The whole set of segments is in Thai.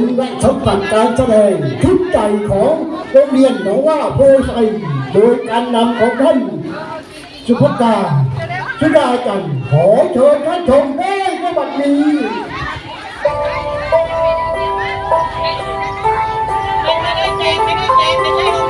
มและสมบัติการแสดงชุดใจของโรงเรียนหนองว่าโพไซโดยการนำของท่านสุภตาชุดาจันขอเชิญท่านชมได้ในบัดนี้ไม่ได้ใจไม่ได้ใจไม่ได้ใจ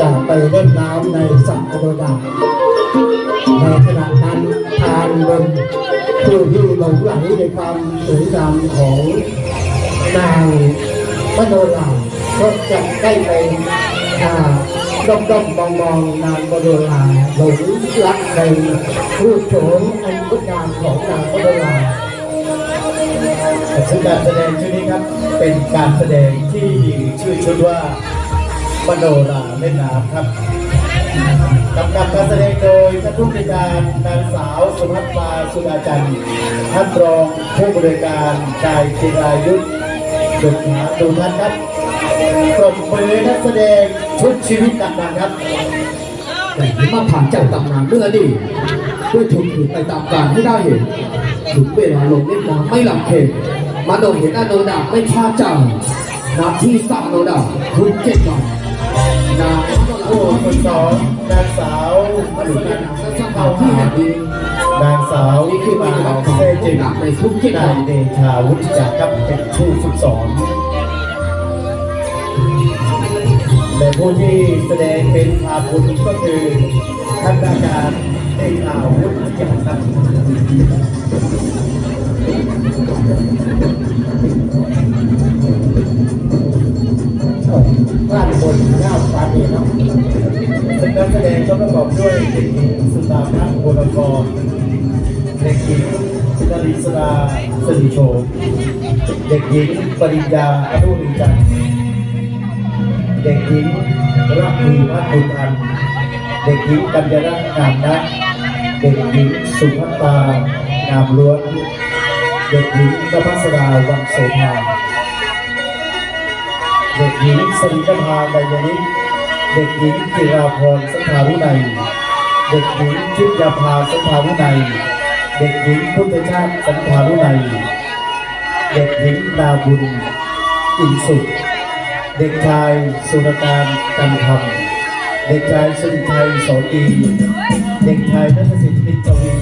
จะไปเล่นน้ำในสระอโดดาในขณะนั้นทานบนผู้ที่หลงไหลในความสวยงามของนางวโดราก็จะได้ไปอ่าด้อมด้อมมองมองนางวโดราหลงรักในรูปโฉมอันงดงามของนางวโดราซึ่งการแสดงชุดนี้ครับเป็นการแสดงที่ชื่อชุดว่า มโนราเล่นน้ำครับกำกับการแสดงโดยท่านผู้บริการนางสาวสุภัทราสุดาจันทร์ท่านรองผู้บริการกายจิรายุทธดุจหาดูท่านครับปรบมือนักแสดงชุดชีวิตดังๆครับแต่มาผ่านจาตำนานเรื่องดีด้วยถูกถือไปตามการให้ได้เห็นถึงเวลาลงเล่นน้ำไม่หลับเข็มมาโดนเห็นอโนดาไม่พลาดใจนาที่สามโนดาทุกเจ็ดวัน นางผู้คนสองนางสาวมาสุดูนักันนท์และสร้าวามที่แห่งนี้นางสาวนี่คือปฏิบัติของเซจิผู้นำในทุกเจ็ดวันายเดชาวุฒิจักรครับเป็นผู้ฝึกสอนแต่ผู้ที่แสดงเป็นพาคุณก็คือท่านอาจารย์เดชาวุฒิจักรครับ ก็ประกอบด้วยเด็กหญิงสุตาพัฒน์บุรกรเด็กหญิงนริศราสิริโช เด็กหญิงปริญญาอนุริจันทร์เด็กหญิงรักมีวัฒน์บุญอันเด็กหญิงกัญญารัตน์งามนักเด็กหญิงสุภัตตางามล้วน เด็กหญิงกภัสราวังโสภาเด็กหญิงสริกภาไดยนิต เด็กหญิงจิราพรสัทธาวินัย เด็กหญิงทิพยาภาสัทธาวินัย เด็กหญิงพุทธชาติสัทธาวินัย เด็กหญิงนาบุญอินสุข เด็กชายสุรการกันธรรม เด็กชายสุริชัยโสตีเด็กชายนัทสิทธิ์นิจวี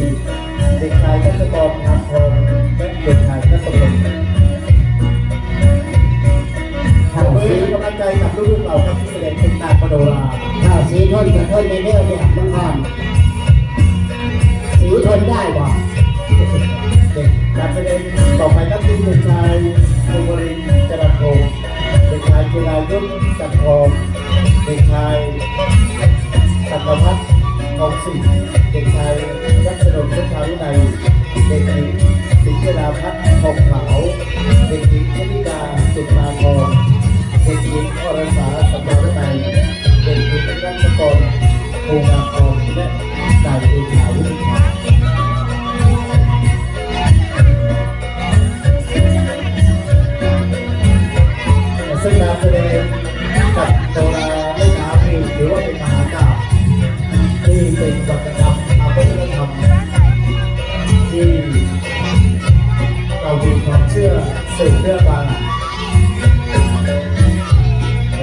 เด็กชายนัทกรทางทองและเด็กชายนัทพล กำลังใจกับลูกๆเราครับที่แสดงเป็นนางมโนราถ้าสีทนกับทนในเรื่องเนี่ยมันอ่อนสีทนได้บ่เด็การแสดงต่อไปครับคือเด็กชายภูมิรินทร์จรัญพงศ์เด็กชายจิรายุทธจันทองเด็กชายสัตพัฒน์ทองศรีเด็กชายรัชนนท์สุทธาวินัยเด็กหญิงสิงห์ดาพัฒน์ทองขา ภูงามทองและนายเดชาวุฒิชัยซึ่งการแสดงกับโนราไม่น้ำนี่ถือว่าเป็นมหากาพย์ที่เป็นวัฒนธรรมทางวัฒนธรรมที่เรามีความเชื่อสืบเรื่องมา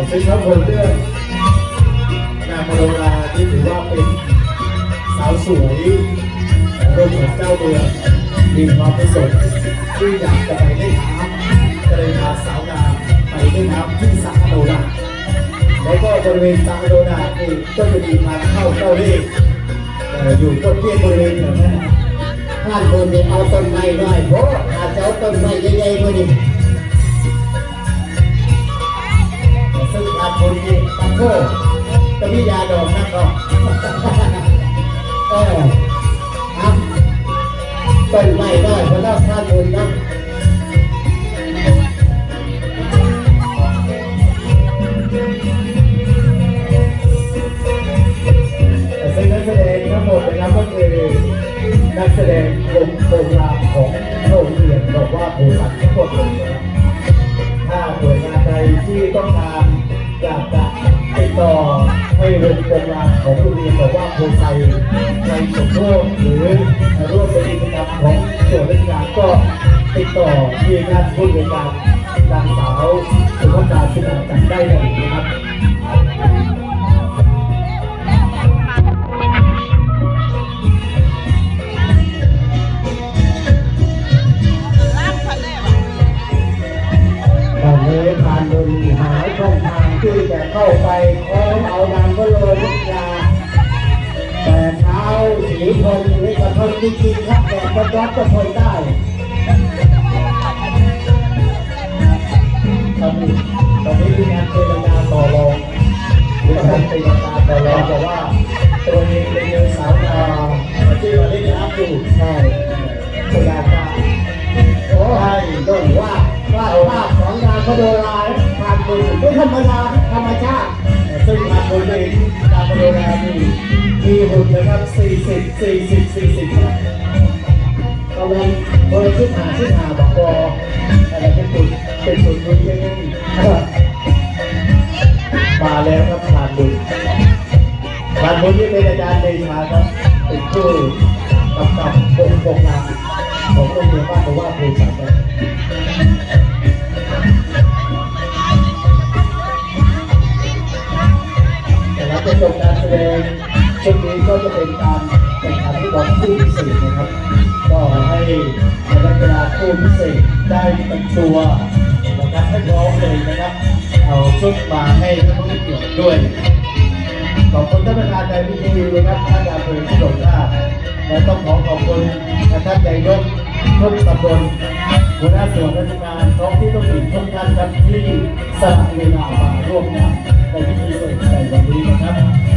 ซึ่งทั้งคนเรื่อง สวยของโลกของเจ้าเมืองมีความประสงค์ที่อยากจะไปเล่นน้ำก็เลยพาสาวงามไปเล่นน้ำที่สระมโนาแล้วก็บริเวณสระมโนานี่ก็จะมีทางเข้าเจ้าเล่ห์เอ่อยู่ต้นเตี้ยบริเวณแถวนั้นนะท่านบนเนี่ยเอาต้นไม้น้อยเพราะอาจจะเอาต้นไม้ใหญ่ๆมาดิซึ่งทางคนนี้ตังโก้จะมียาดองนั่นก็ เออครับต้นไม้ได้เพราะเราข้าบุญนะซึ่งนักแสดงทั้งหมดนะครับก็คือนักแสดงวงโปรงลางของโรงเรียนบอกว่าบริษัททั้งหมดเลยนะถ้าหน่วยงานใดที่ต้องการอยากจะ ติดต่อให้วงโปรงลางของโรงเรียนบอกว่าโพไซในสมโภชหรือร่วมเป็นกิจกรรมของส่วนราชการก็ติดต่อที่งานผู้บริการนางสาวสุภาพดาสุนาจันได้เลยนะครับ ทนจริงๆครับแต่ก็รับก็ทนได้ตอนนี้ตอนนี้มีงานเจรจาต่อรองหรือการเจรจาต่อรองบอกว่าตัวเองเป็นเงินสาวนาที่มาเล่นน้ำอยู่ใช่เจรจาโอ้ยต้นว่าว่าภาพของนางก็โดราผ่านบุญไม่ธรรมดาธรรมชาติซึ่งทางคนเองตามโรงงาน นี่หุ่นนะครับ40 40 40ครับกำลังบร์ชิดหาชิดหาบอกวออะไรเป็นหุ่นเป็นหุ่นหุ่นเองมาแล้วครับผ่านบุญผ่านบุญที่เป็นอาจารย์เดชาครับเป็นผู้กำกับวงโปรงลางของโรงเรียนบ้านบอกว่าบริษัทครับ ข่งขันฟุตบอลคู่พิเศษนะครับ ก็ให้นักกีฬาคู่พิเศษได้แต่งตัวนะครับให้พร้อมเลยนะครับ เอาชุดมาให้ท่านผู้มีเกี่ยรติด้วย ขอบคุณท่านประธานในพิธีนะครับท่านอาจารย์ผู้สมนาและต้องขอขอบคุณท่านนายกทุกตำบลหัวหน้าส่วนราชการท้องที่ต้องถิ่นทุกท่านครับที่สละเวลามาร่วมงานในพิธีเปิดในวันนี้นะครับ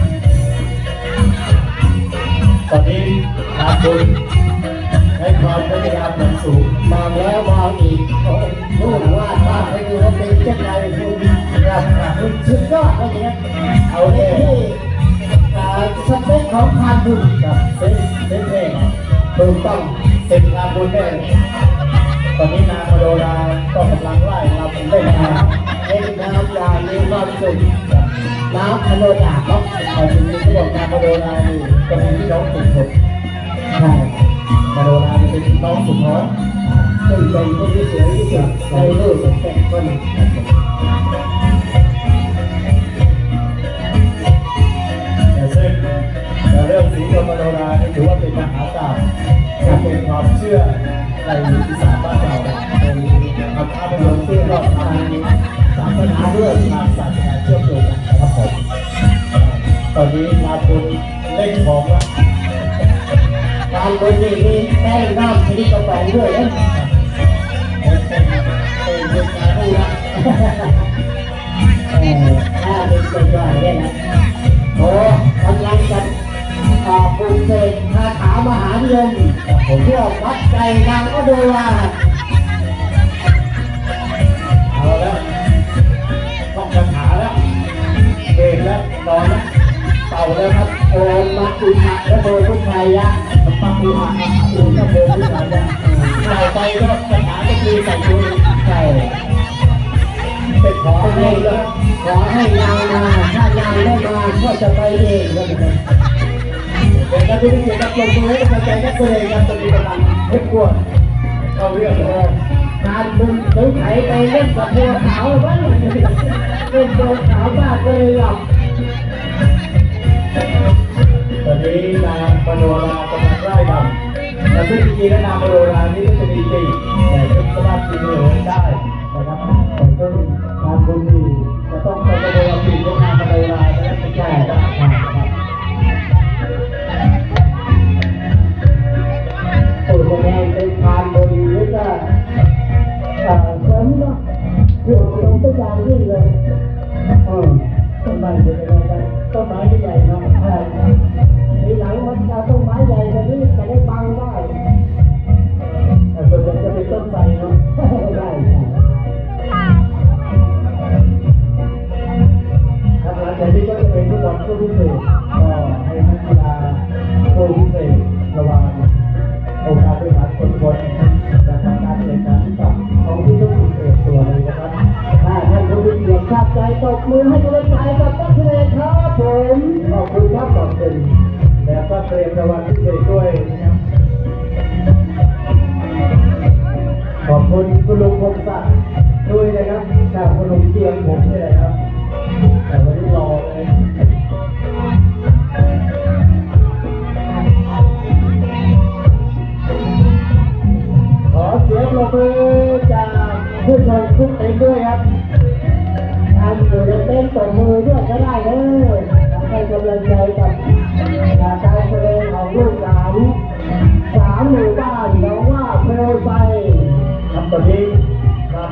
ทางบุญให้ความพยายามอย่างสูงมองแล้วมองอีกโอ้รู้ว่าบ้านไม่รู้ว่าเป็นเจ้าใดคุณครับคุณสุดยอดเลยเนี่ยเอาเลยที่สเปคของผ่านบุญกับเส้นเส้นแรกถูกต้องเส้นทางบุญแรกตอนนี้นางมโดราก็กำลังไล่เราเป็นได้มาเล่นน้ำยางมีความสุขน้ำพะโลดาเนาะแต่ทีนี้ที่บอกนางมโดรานี่จะมีพี่น้องสุดคน ใช่มาโดราจะเป็นพี่น้องสุดน้อยซึ่งเป็นคนที่สวยที่สุดในโลกแตก่คนแต่ซึ่งแต่เรื่องสีกับมาโดราถือว่าเป็นมหากาพย์และเป็นความเชื่อในอีสานบ้านเราเป็นคำภาพยนตร์ที่รอดทางศาสนาด้วยทางศาสนาเชื่อมโยงกันนะครับผมตอนนี้มาคุณเล่นของแล้ว การบนนี่มีแป้งน้ำชนิดกระป๋องด้วยนะเป็นเป็นเป็นงานผู้ละเออถ้าเป็นตัวย่อยได้นะโอ้กำลังจะอ่าปลูกเสกคาถามหานิยมผมเพื่อวัดใจนางก็ดูว่าเอาแล้วต้องคาถาแล้วเบรกแล้วนอนแล้วเต่าแล้วครับโอมมัจจุมะและโดยพุทธายะ ปังปูอบรกที่ไหนนี่ยเต่าไปก็คาถาก็คือใส่ตัวใช่เป็นขอขอให้ขอให้นางมาถ้านางไม่มาก็จะไปเองก็ได้เป็นการที่เกี่ยวกับลงมือให้กำลังใจนักแสดงกันตอนนี้กำลังทุกคนเข้าเรื่องแล้วการบุญถึงไถไปเล่นกับบัวขาวบ้างเล่นบัวขาวมากเลยหรอกตอนนี้นางมโนรากำลังไล่ดำ แต่ซึ่งจริงๆแล้วนามโนรานี่ก็จะมีปีแต่ก็สามารถปีเหินได้นะครับแต่ซึ่งงานบุญนี่จะต้องเป็นโนราปีกของางมโนราและไม่ใช่ครับตัวแสดงเป็นพานบริหรือก็เอ่อเรื่องของต้นยางนี่เลยออต้นไม้เป็นยังไงกันต้นไม้ที่ใหญ่เนาะ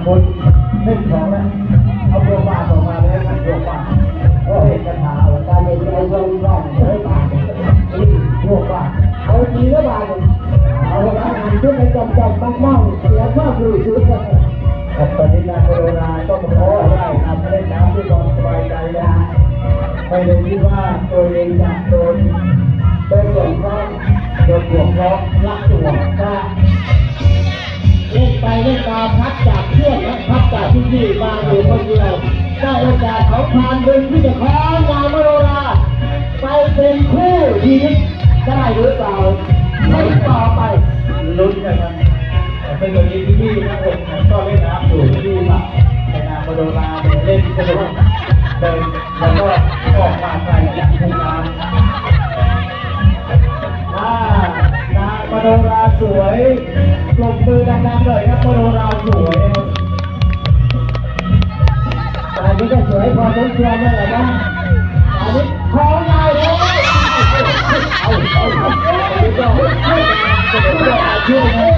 นำบนเล่นของแล้วเอาตัวบาออกมาแล้วครับตัวบาก็เห็นกระถาแล้วการเห็นใจเรื่องร่องเฮ้ยบาทนี่พวกบาเอาทีละบาทเลยเอาละครับานช่วยกันจำจำบ้างบ้างเสียภาพรู้สึกครับตอนนี้นายโคโรนาก็ขอได้ทำให้น้ำด้วยความสบายใจนะไม่ได้คิดว่าตัวเองจะโดนโดนหลงเพราะโดนหลงเพราะ คนก็เล่นน้ำอยู่ที่สระในนาบดราเดินเล่นสนุกเดินแล้วก็ออกมาใส่ย่างทุ่งน้ำอ่านามโนราสวยปลุกมือดังๆเลยครับมโนราสวยอันนี้ก็สวยพอสมควรเลยนะอันนี้ของใหญ่เลยเอาเอาเอาเอาเอาเอาเอาเอา